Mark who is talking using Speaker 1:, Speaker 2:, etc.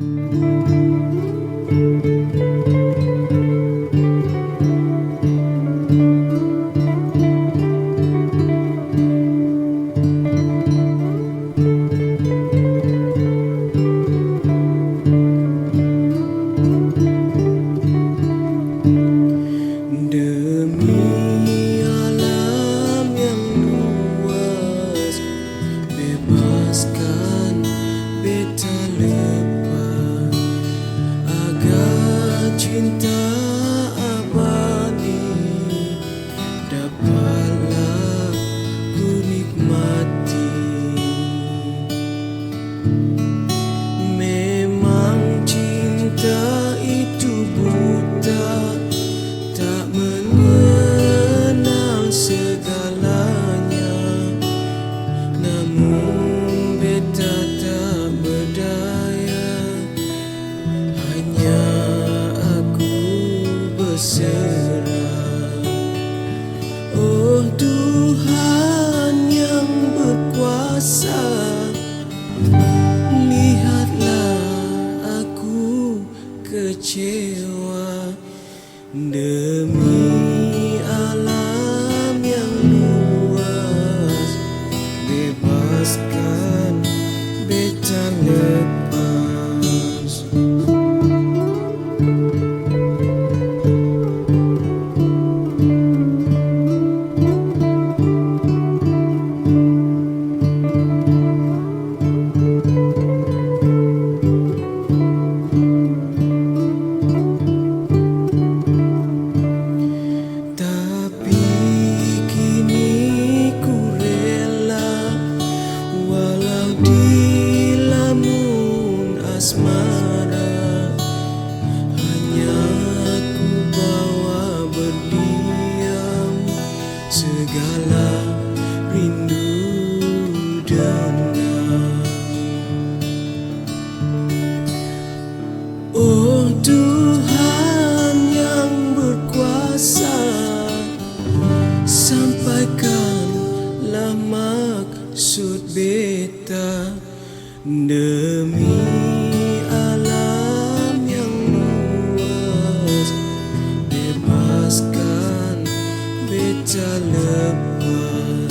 Speaker 1: Demi cinta abadi Dapatlah ku nikmati. Memang cinta itu buta Tak mengenal segalanya. Namun berserah. Oh Tuhan yang berkuasa Lihatlah aku kecewa Oh Tuhan yang berkuasa, Sampaikanlah maksud beta. Demi alam yang luas Bebaskan beta lepas.